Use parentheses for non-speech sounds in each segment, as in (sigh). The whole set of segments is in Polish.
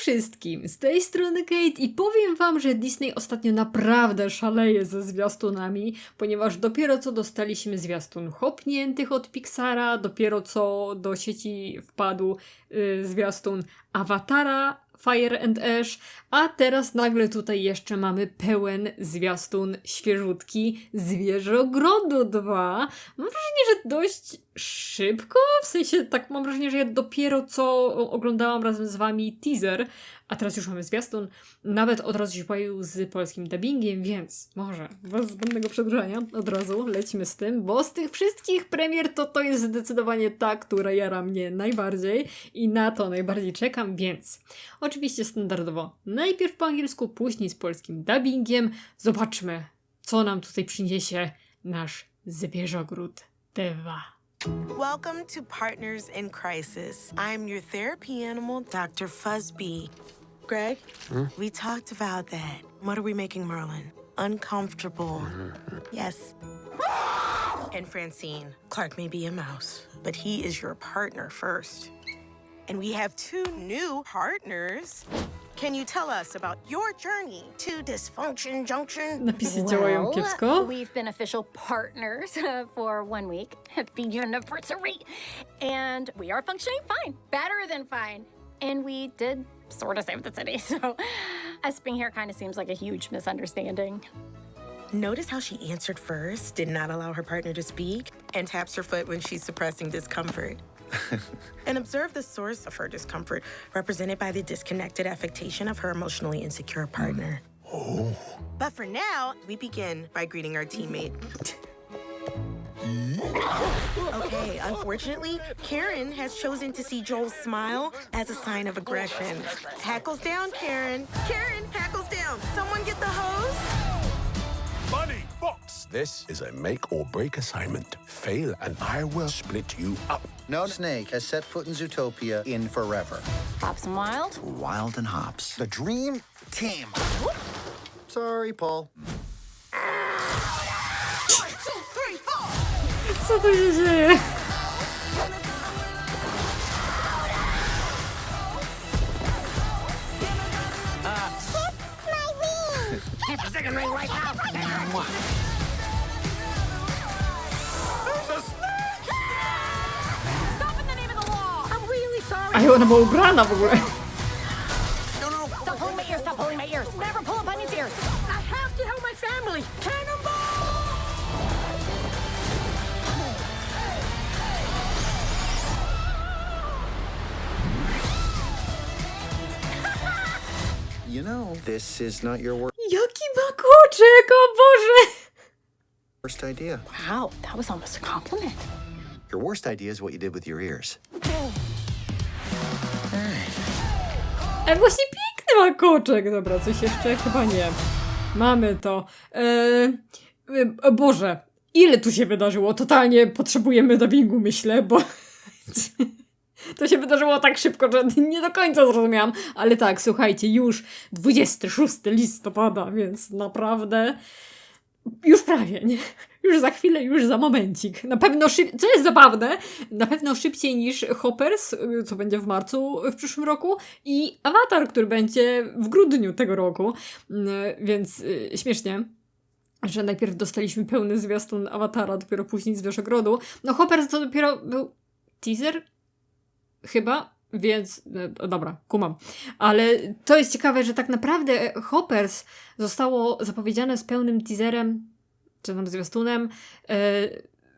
wszystkim, z tej strony Kate i powiem wam, że Disney ostatnio naprawdę szaleje ze zwiastunami, ponieważ dopiero co dostaliśmy zwiastun Hopniętych od Pixara, dopiero co do sieci wpadł y, zwiastun Awatara Fire and Ash, a teraz nagle tutaj jeszcze mamy pełen zwiastun świeżutki Zwierzogrodu 2. Mam wrażenie, że dość szybko, w sensie tak mam wrażenie, że ja dopiero co oglądałam razem z wami teaser, a teraz już mamy zwiastun, nawet od razu się pojawił z polskim dubbingiem, więc może bez zbędnego przedłużania od razu lecimy z tym, bo z tych wszystkich premier to to jest zdecydowanie ta, która jara mnie najbardziej i na to najbardziej czekam, więc oczywiście standardowo najpierw po angielsku, później z polskim dubbingiem. Zobaczmy, co nam tutaj przyniesie nasz zwierzogród 2. Welcome to Partners in Crisis. I'm your therapy animal, Dr. Fuzzbee. Greg, we talked about that. What are we making Merlin? Uncomfortable. (laughs) Yes. And Francine, Clark may be a mouse, but he is your partner first. And we have two new partners. Can you tell us about your journey to Dysfunction Junction? Napisy działają kiepsko. We've been official partners uh, for one week. (laughs) Happy anniversary. And we are functioning fine, better than fine. And we did sort of save the city. (laughs) So us being here kind of seems like a huge misunderstanding. Notice how she answered first, did not allow her partner to speak, and taps her foot when she's suppressing discomfort. (laughs) and observe the source of her discomfort, represented by the disconnected affectation of her emotionally insecure partner. Oh. But for now, we begin by greeting our teammate. (laughs) Okay, unfortunately, Karen has chosen to see Joel's smile as a sign of aggression. Hackles down, Karen. Karen, hackles down. Someone get the hose. Bunny, Fox. This is a make or break assignment. Fail, and I will split you up. No snake has set foot in Zootopia in forever. Hops and Wild. Wild and Hops. The dream team. Sorry, Paul. Co tu się dzieje? A i ona była ubrana w ogóle. You know, this is not your wor- Jaki makoczek, o Boże! worst idea. Wow, that was almost a compliment. Your worst idea is what you did with your ears. Ale właśnie piękny makoczek. Dobra, coś jeszcze? Chyba nie. Mamy to. Eee, e, Boże, ile tu się wydarzyło? Totalnie potrzebujemy dubbingu, myślę, bo (laughs) to się wydarzyło tak szybko, że nie do końca zrozumiałam. Ale tak, słuchajcie, już 26 listopada, więc naprawdę już prawie, nie? Już za chwilę, już za momencik. Na pewno szyb... Co jest zabawne, na pewno szybciej niż Hoppers, y, co będzie w marcu w przyszłym roku, i Avatar, który będzie w grudniu tego roku. Y, Więc y, śmiesznie. Że najpierw dostaliśmy pełny zwiastun Awatara, dopiero później z Wierzchogrodu. No Hoppers to dopiero był teaser? Chyba? Więc, e, dobra, kumam. Ale to jest ciekawe, że tak naprawdę Hoppers zostało zapowiedziane z pełnym teaserem, czy tam zwiastunem, e,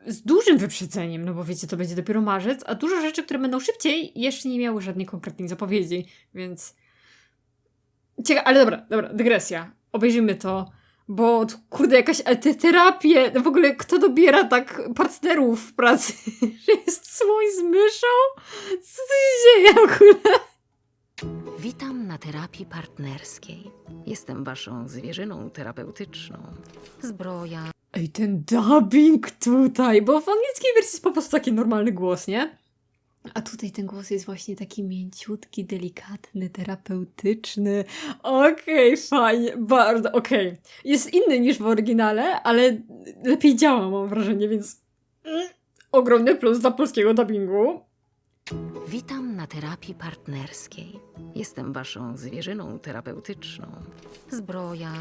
z dużym wyprzedzeniem, no bo wiecie, to będzie dopiero marzec, a dużo rzeczy, które będą szybciej, jeszcze nie miały żadnej konkretnej zapowiedzi, więc... Ciekawe, ale dobra, dobra, dygresja. Obejrzymy to, bo kurde, jakaś e, te terapie, w ogóle kto dobiera tak partnerów w pracy, (laughs) że jest z myszą? Co tu się dzieje w ogóle? Witam na terapii partnerskiej. Jestem waszą zwierzyną terapeutyczną. Zbroja, Ej, ten dubbing tutaj, bo w angielskiej wersji jest po prostu taki normalny głos, nie? A tutaj ten głos jest właśnie taki mięciutki, delikatny, terapeutyczny. Okej, fajnie, bardzo, okej. Jest inny niż w oryginale, ale lepiej działa, mam wrażenie, więc mm, ogromny plus dla polskiego dubbingu. Witam na terapii partnerskiej. Jestem waszą zwierzyną terapeutyczną. Zbroja.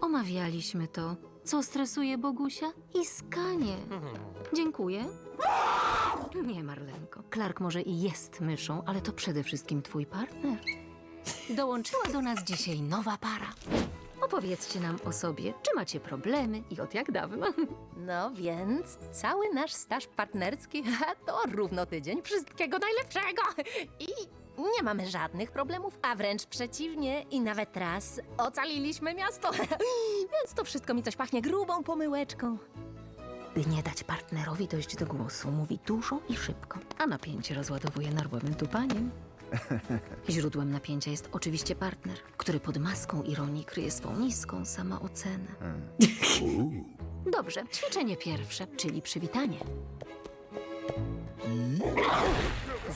Omawialiśmy to. Co stresuje Bogusia? I skanie. Dziękuję. Nie, Marlenko. Clark może i jest myszą, ale to przede wszystkim twój partner. Dołączyła do nas dzisiaj nowa para. Opowiedzcie nam o sobie, czy macie problemy i od jak dawno. (laughs) No więc cały nasz staż partnerski (laughs) to równo tydzień wszystkiego najlepszego. I nie mamy żadnych problemów, a wręcz przeciwnie. I nawet raz ocaliliśmy miasto. (laughs) Więc to wszystko mi coś pachnie grubą pomyłeczką. By nie dać partnerowi dojść do głosu, mówi dużo i szybko, a napięcie rozładowuje nerwowym tupaniem. Źródłem napięcia jest oczywiście partner, który pod maską ironii kryje swą niską samoocenę. Dobrze, ćwiczenie pierwsze, czyli przywitanie.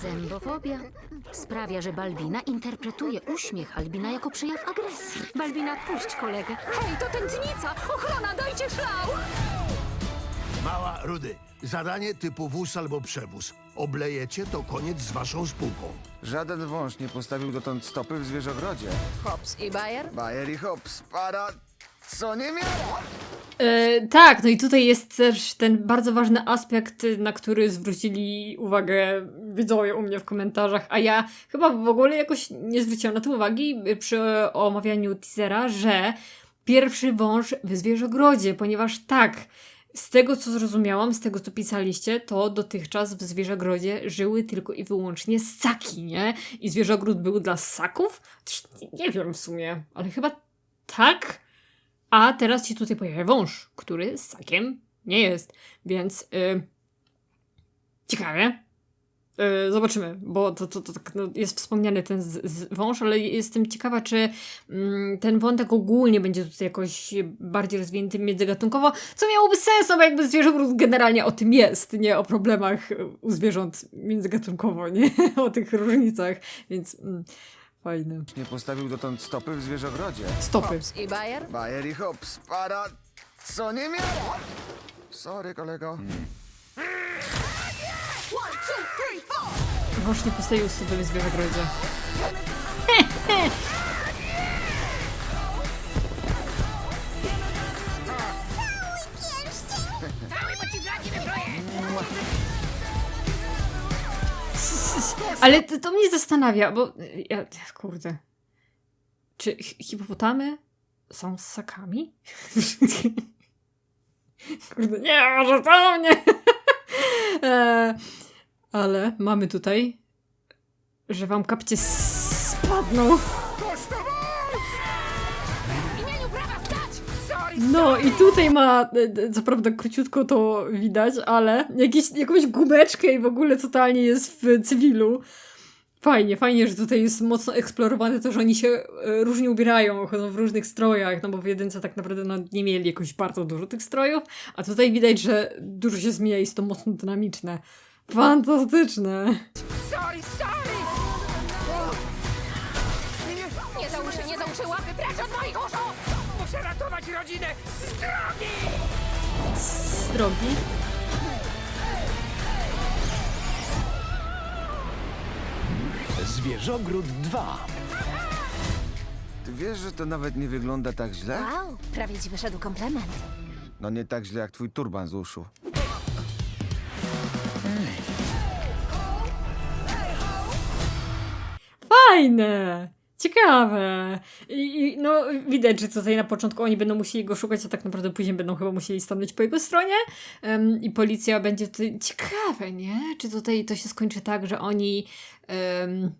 Zębofobia sprawia, że Balbina interpretuje uśmiech Albina jako przejaw agresji. Balbina, puść kolegę. Hej, to tętnica! Ochrona, dajcie szlał! Mała Rudy, zadanie typu wóz albo przewóz. Oblejecie, to koniec z waszą spółką. Żaden wąż nie postawił dotąd stopy w zwierzogrodzie. Hops i Bayer? Bayer i hops, para co nie miała. E, tak, no i tutaj jest też ten bardzo ważny aspekt, na który zwrócili uwagę widzowie u mnie w komentarzach, a ja chyba w ogóle jakoś nie zwróciłam na to uwagi przy omawianiu teasera, że pierwszy wąż w zwierzogrodzie, ponieważ tak, z tego co zrozumiałam, z tego co pisaliście, to dotychczas w zwierzogrodzie żyły tylko i wyłącznie ssaki, nie? I zwierzogród był dla ssaków? Nie wiem w sumie, ale chyba tak. A teraz się tutaj pojawia wąż, który ssakiem nie jest, więc y, ciekawe. Y, zobaczymy, bo to, to, to tak, no, jest wspomniany ten z, z wąż, ale jestem ciekawa, czy mm, ten wątek ogólnie będzie tutaj jakoś bardziej rozwinięty międzygatunkowo, co miałoby sens, no bo jakby zwierzogród generalnie o tym jest, nie o problemach u zwierząt międzygatunkowo, nie (laughs) o tych różnicach, więc mm, fajne. Nie postawił dotąd stopy w zwierzogrodzie. Stopy. Hops i Bayer? Bayer i hops, para co nie miała. Sorry, kolego. Wąż nie postawił stopy w zwierzogrodzie. Ale to, to mnie zastanawia, bo ja, kurde. Czy hi- hipopotamy są ssakami? (laughs) kurde, nie, może to mnie. E, ale mamy tutaj, że wam kapcie spadną. No i tutaj ma, e, e, co prawda króciutko to widać, ale jakieś, jakąś gumeczkę i w ogóle totalnie jest w cywilu. Fajnie, fajnie, że tutaj jest mocno eksplorowane to, że oni się e, różnie ubierają, chodzą w różnych strojach, no bo w jedynce tak naprawdę no, nie mieli jakoś bardzo dużo tych strojów, a tutaj widać, że dużo się zmienia i jest to mocno dynamiczne. Fantastyczne. Nie załuszę, nie załuszę łapy precz od moich uszu! Z drogi. Zwierzogród 2. Ty wiesz, że to nawet nie wygląda tak źle? Wow, prawie ci wyszedł komplement. No nie tak źle jak twój turban z uszu. Fajne! Ciekawe! I, I no widać, że tutaj na początku oni będą musieli go szukać, a tak naprawdę później będą chyba musieli stanąć po jego stronie Em, i policja będzie tutaj... Ciekawe, nie? Czy tutaj to się skończy tak, że oni em,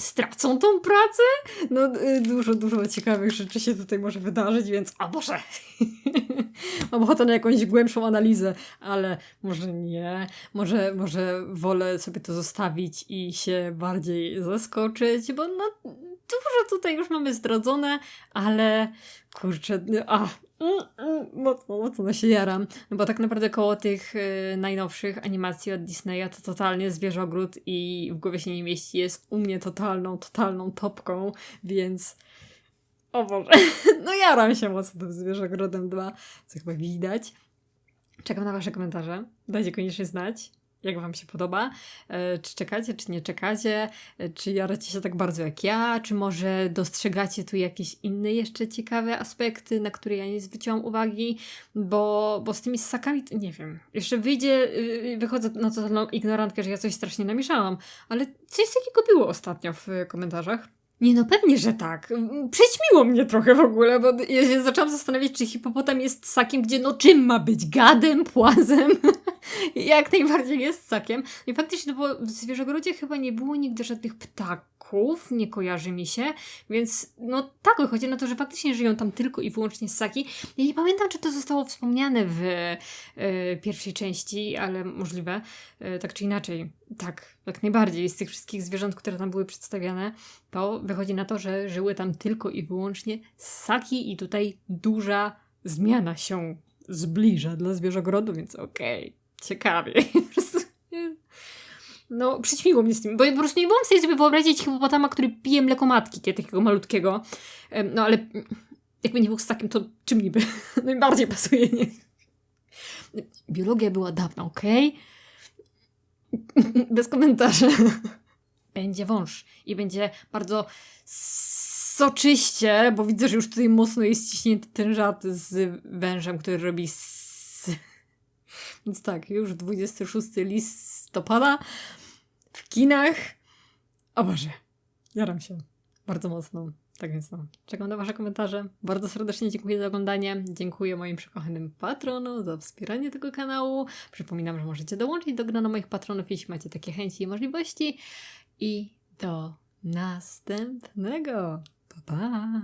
stracą tą pracę? No dużo, dużo ciekawych rzeczy się tutaj może wydarzyć, więc a może... (laughs) Mam ochotę na jakąś głębszą analizę, ale może nie. Może, może wolę sobie to zostawić i się bardziej zaskoczyć, bo no dużo tutaj już mamy zdradzone, ale kurczę, a, mm, mm, mocno, mocno się jaram. No bo tak naprawdę koło tych y, najnowszych animacji od Disneya to totalnie Zwierzogród i w głowie się nie mieści jest u mnie totalną, totalną topką, więc o Boże, (laughs) no jaram się mocno tym Zwierzogrodem 2, co chyba widać. Czekam na wasze komentarze, dajcie koniecznie znać. Jak wam się podoba? E, Czy czekacie, czy nie czekacie? E, Czy jaracie się tak bardzo jak ja? Czy może dostrzegacie tu jakieś inne jeszcze ciekawe aspekty, na które ja nie zwróciłam uwagi? Bo, bo z tymi ssakami, nie wiem. Jeszcze wyjdzie, yy, wychodzę na totalną ignorantkę, że ja coś strasznie namieszałam. Ale coś takiego było ostatnio w komentarzach. Nie no, pewnie, że tak. Przećmiło mnie trochę w ogóle, bo ja się zaczęłam zastanawiać, czy hipopotam jest ssakiem, gdzie no czym ma być? Gadem, płazem? (laughs) Jak najbardziej jest ssakiem. I faktycznie, no bo w Zwierzogrodzie chyba nie było nigdy żadnych ptaków, nie kojarzy mi się, więc no tak wychodzi na to, że faktycznie żyją tam tylko i wyłącznie ssaki. Ja nie pamiętam, czy to zostało wspomniane w e, pierwszej części, ale możliwe, e, tak czy inaczej. Tak, jak najbardziej. Z tych wszystkich zwierząt, które tam były przedstawiane, to wychodzi na to, że żyły tam tylko i wyłącznie ssaki i tutaj duża zmiana się zbliża dla zwierzogrodu, więc okej, ciekawie. (laughs) Prostu, nie- No, przyćmiło mnie z tym, bo ja po prostu nie mogłam sobie sobie wyobrazić hipopotama, który pije mleko matki, kie- takiego malutkiego. No ale jakby nie był ssakiem, to czym niby? (laughs) Najbardziej pasuje, nie? Biologia była dawna, okej? (laughs) Bez komentarzy. (laughs) Będzie wąż i będzie bardzo soczyście, bo widzę, że już tutaj mocno jest ściśnięty ten żart z wężem, który robi s... (laughs) Więc tak, już 26 listopada w kinach. O Boże, jaram się bardzo mocno. Tak więc no, czekam na Wasze komentarze. Bardzo serdecznie dziękuję za oglądanie. Dziękuję moim przekochanym patronom za wspieranie tego kanału. Przypominam, że możecie dołączyć do grona moich patronów, jeśli macie takie chęci i możliwości. I do następnego. Pa, pa!